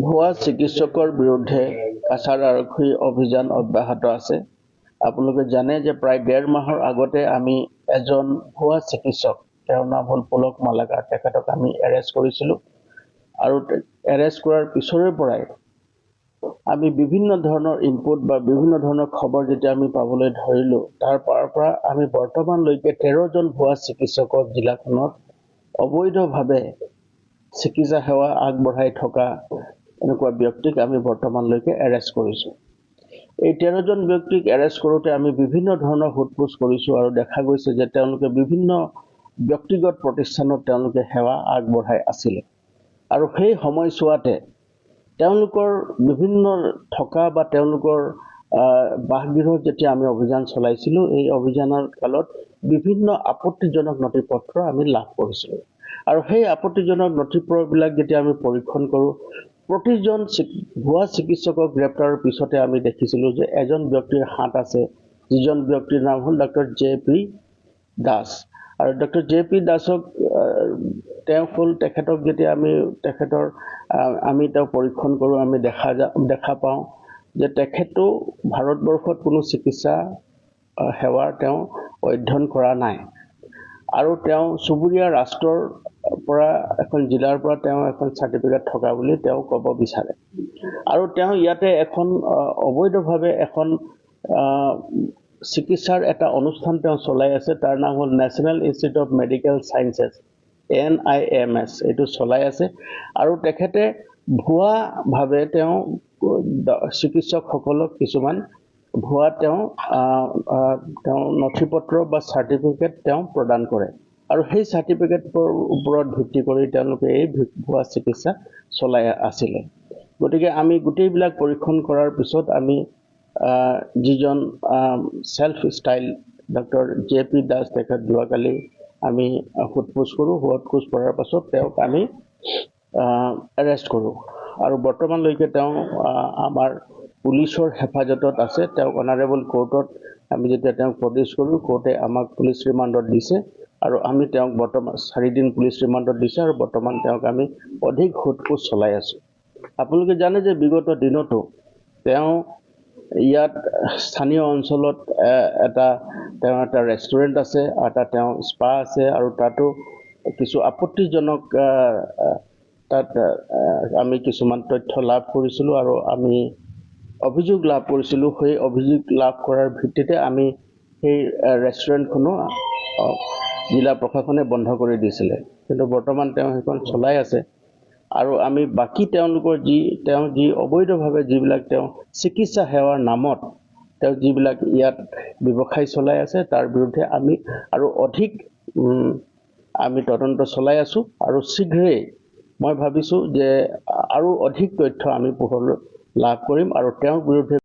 ভুৱা চিকিৎসকৰ বিৰুদ্ধে কাছাৰ আৰক্ষীৰ অভিযান অব্যাহত আছে। আপোনালোকে জানে যে প্ৰায় ডেৰ মাহৰ আগতে আমি এজন ভুৱা চিকিৎসক তেওঁৰ নাম হ'ল পুলক মালাকাৰ তেখেতক আমি এৰেষ্ট কৰিছিলোঁ। আৰু এৰেষ্ট কৰাৰ পিছৰে পৰাই আমি বিভিন্ন ধৰণৰ ইনপুট বা বিভিন্ন ধৰণৰ খবৰ যেতিয়া আমি পাবলৈ ধৰিলোঁ তাৰ পৰা আমি বৰ্তমানলৈকে তেৰজন ভুৱা চিকিৎসকক জিলাখনত অবৈধভাৱে চিকিৎসা সেৱা আগবঢ়াই থকা এনেকুৱা ব্যক্তিক আমি বৰ্তমানলৈকে এৰেষ্ট কৰিছোঁ। এই তেৰজন ব্যক্তিক এৰেষ্ট কৰোঁতে আমি বিভিন্ন ধৰণৰ সোধ পোছ কৰিছোঁ আৰু দেখা গৈছে যে তেওঁলোকে বিভিন্ন ব্যক্তিগত প্ৰতিষ্ঠানত তেওঁলোকে সেৱা আগবঢ়াই আছিলে। আৰু সেই সময়ছোৱাতে তেওঁলোকৰ বিভিন্ন থকা বা তেওঁলোকৰ বাসগৃহত যেতিয়া আমি অভিযান চলাইছিলোঁ এই অভিযানৰ কালত বিভিন্ন আপত্তিজনক নথি পত্ৰ আমি লাভ কৰিছিলোঁ। আৰু সেই আপত্তিজনক নথি পত্ৰবিলাক যেতিয়া আমি পৰীক্ষণ কৰোঁ প্ৰতিজন ভুৱা চিকিৎসকক গ্ৰেপ্তাৰৰ পিছতে আমি দেখিছিলোঁ যে এজন ব্যক্তিৰ হাত আছে যিজন ব্যক্তিৰ নাম হ'ল ডক্টৰ জে পি দাস। আৰু ডক্টৰ জে পি দাসক তেওঁ হ'ল তেখেতক যেতিয়া আমি তেখেতৰ আমি তেওঁ পৰীক্ষণ কৰোঁ আমি দেখা যা দেখা পাওঁ যে তেখেতো ভাৰতবৰ্ষত কোনো চিকিৎসা সেৱাৰ তেওঁ অধ্যয়ন কৰা নাই। আৰু তেওঁ চুবুৰীয়া ৰাষ্ট্ৰৰ পৰা এখন জিলাৰ পৰা তেওঁ এখন চাৰ্টিফিকেট থকা বুলি তেওঁ ক'ব বিচাৰে। আৰু তেওঁ ইয়াতে এখন অবৈধভাৱে এখন চিকিৎসাৰ এটা অনুষ্ঠান তেওঁ চলাই আছে। তাৰ নাম হ'ল national institute of medical sciences N I M S এইটো চলাই আছে। আৰু তেখেতে ভুৱাভাৱে তেওঁ চিকিৎসকসকলক কিছুমান ভুৱা তেওঁ তেওঁ নথি পত্ৰ বা চাৰ্টিফিকেট তেওঁ প্ৰদান কৰে। আৰু সেই চাৰ্টিফিকেটৰ ওপৰত ভিত্তি কৰি তেওঁলোকে এই ভুৱা চিকিৎসা চলাই আছিলে। গতিকে আমি গোটেইবিলাক পৰীক্ষণ কৰাৰ পিছত আমি যিজন self style doctor J P Das তেখেত যোৱাকালি আমি সোধ পোছ কৰোঁ। সোধ পোছ কৰাৰ পাছত তেওঁক আমি এৰেষ্ট কৰোঁ। আৰু বৰ্তমানলৈকে তেওঁ আমাৰ পুলিচৰ হেফাজতত আছে। তেওঁক অনাৰেবল কোৰ্টত আমি যেতিয়া তেওঁক প্ৰডিউচ কৰোঁ কোৰ্টে আমাক পুলিচ ৰিমাণ্ডত দিছে আৰু আমি তেওঁক বৰ্তমান চাৰিদিন পুলিচ ৰিমাণ্ডত দিছে আৰু বৰ্তমান তেওঁক আমি অধিক সোধ পোছ চলাই আছোঁ। আপোনালোকে জানে যে বিগত দিনতো তেওঁ ইয়াত স্থানীয় অঞ্চলত এটা তেওঁৰ এটা ৰেষ্টুৰেণ্ট আছে এটা তেওঁ স্পা আছে আৰু তাতো কিছু আপত্তিজনক তাত আমি কিছুমান তথ্য লাভ কৰিছিলোঁ আৰু আমি অভিযোগ লাভ কৰিছিলোঁ সেই অভিযোগ লাভ কৰাৰ ভিত্তিতে আমি সেই ৰেষ্টুৰেণ্টখনো জিলা প্ৰশাসনে বন্ধ কৰি দিছিলে। কিন্তু বৰ্তমান তেওঁ সেইখন চলাই আছে। আৰু আমি বাকী তেওঁলোকৰ যি তেওঁ যি অবৈধভাৱে যিবিলাক তেওঁ চিকিৎসা সেৱাৰ নামত তেওঁ যিবিলাক ইয়াত ব্যৱসায় চলাই আছে তাৰ বিৰুদ্ধে আমি আৰু অধিক আমি তদন্ত চলাই আছোঁ। আৰু শীঘ্ৰেই মই ভাবিছোঁ যে আৰু অধিক তথ্য আমি পোহৰলৈ লাভ কৰিম আৰু তেওঁৰ বিৰুদ্ধে